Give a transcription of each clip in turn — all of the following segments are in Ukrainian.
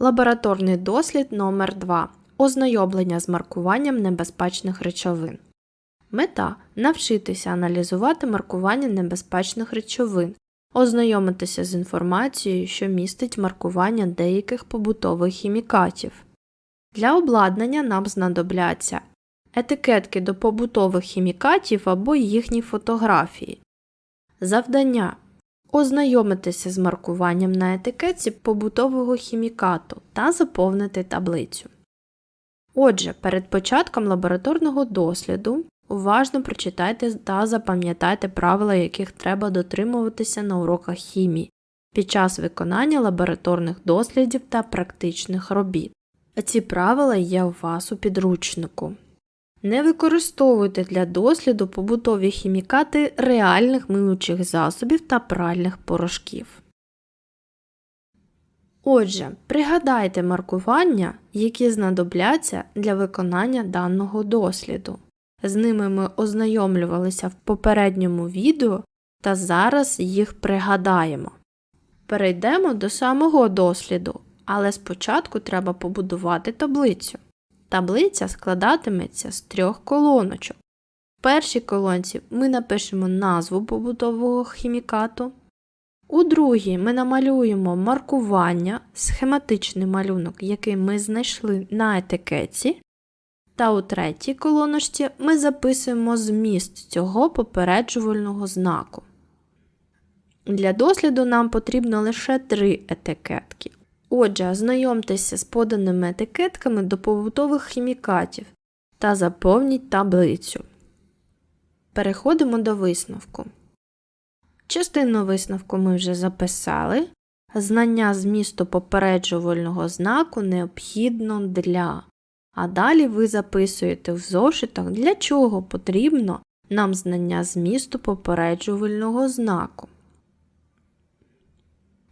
Лабораторний дослід номер 2 Ознайомлення з маркуванням небезпечних речовин. Мета навчитися аналізувати маркування небезпечних речовин, ознайомитися з інформацією, що містить маркування деяких побутових хімікатів. Для обладнання нам знадобляться етикетки до побутових хімікатів або їхні фотографії. Завдання ознайомитися з маркуванням на етикетці побутового хімікату та заповнити таблицю. Отже, перед початком лабораторного досліду уважно прочитайте та запам'ятайте правила, яких треба дотримуватися на уроках хімії під час виконання лабораторних дослідів та практичних робіт. А ці правила є у вас у підручнику. Не використовуйте для досліду побутові хімікати реальних миючих засобів та пральних порошків. Отже, пригадайте маркування, які знадобляться для виконання даного досліду. З ними ми ознайомлювалися в попередньому відео та зараз їх пригадаємо. Перейдемо до самого досліду, але спочатку треба побудувати таблицю. Таблиця складатиметься з трьох колоночок. В першій колонці ми напишемо назву побутового хімікату. У другій ми намалюємо маркування, схематичний малюнок, який ми знайшли на етикетці. Та у третій колоночці ми записуємо зміст цього попереджувального знаку. Для досліду нам потрібно лише три етикетки. Отже, ознайомтеся з поданими етикетками до побутових хімікатів та заповніть таблицю. Переходимо до висновку. Частину висновку ми вже записали. Знання змісту попереджувального знаку необхідно для. А далі ви записуєте в зошитах, для чого потрібно нам знання змісту попереджувального знаку.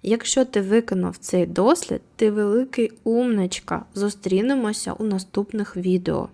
Якщо ти виконав цей дослід, ти великий умничка. Зустрінемося у наступних відео.